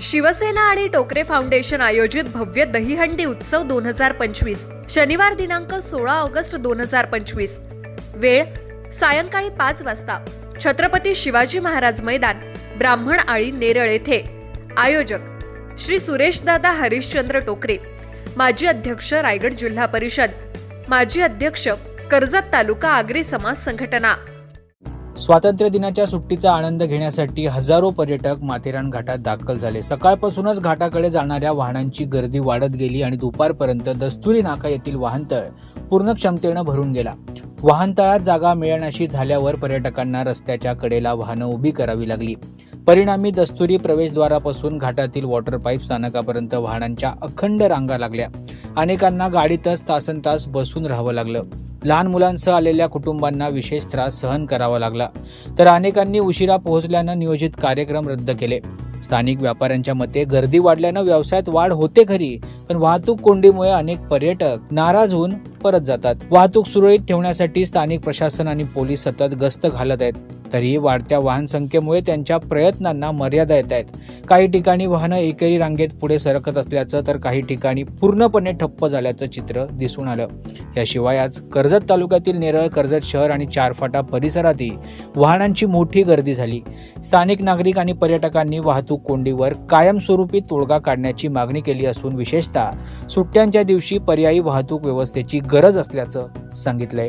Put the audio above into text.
शिवसेना आणि टोकरे फाउंडेशन आयोजित भव्य दहीहंडी उत्सव दोन हजार पंचवीस शनिवार दिनांक सोळा ऑगस्ट दोन हजार पंचवीस. वेळ सायंकाळी पाच वाजता छत्रपती शिवाजी महाराज मैदान ब्राह्मण आळी नेरळ येथे. आयोजक श्री सुरेशदादा हरिश्चंद्र टोकरे माजी अध्यक्ष रायगड जिल्हा परिषद माजी अध्यक्ष कर्जत तालुका आगरी समाज संघटना. स्वातंत्र्य दिनाच्या सुट्टीचा आनंद घेण्यासाठी हजारो पर्यटक माथेरान घाटात दाखल झाले. सकाळपासूनच घाटाकडे जाणाऱ्या वाहनांची गर्दी वाढत गेली आणि दुपारपर्यंत दस्तुरी नाका येथील वाहनतळ पूर्ण क्षमतेनं भरून गेला. वाहनतळात जागा मिळण्याशी झाल्यावर पर्यटकांना रस्त्याच्या कडेला वाहनं उभी करावी लागली. परिणामी दस्तुरी प्रवेशद्वारापासून घाटातील वॉटर पाईप स्थानकापर्यंत वाहनांच्या अखंड रांगा लागल्या. अनेकांना गाडीतच तासन तास बसून राहावं लागलं. लहान मुलांसह आलेल्या कुटुंबांना विशेष त्रास सहन करावा लागला. तर अनेकांनी उशिरा पोहोचल्यानं नियोजित कार्यक्रम रद्द केले. स्थानिक व्यापाऱ्यांच्या मते गर्दी वाढल्यानं व्यवसायात वाढ होते खरी पण वाहतूक कोंडीमुळे अनेक पर्यटक नाराज होऊन परत जातात. वाहतूक सुरळीत ठेवण्यासाठी स्थानिक प्रशासन आणि पोलीस सतत गस्त घालत आहेत. तरीही वाढत्या वाहन संख्येमुळे त्यांच्या प्रयत्नांना मर्यादा येत आहेत. काही ठिकाणी वाहनं एकेरी रांगेत पुढे सरकत असल्याचं तर काही ठिकाणी पूर्णपणे ठप्प झाल्याचं चित्र दिसून आलं. याशिवाय आज कर्जत तालुक्यातील नेरळ कर्जत शहर आणि चारफाटा परिसरातही वाहनांची मोठी गर्दी झाली. स्थानिक नागरिक आणि पर्यटकांनी वाहतूक कोंडीवर कायमस्वरूपी तोडगा काढण्याची मागणी केली असून विशेषतः सुट्ट्यांच्या दिवशी पर्यायी वाहतूक व्यवस्थेची गरज असल्याचं सांगितलंय.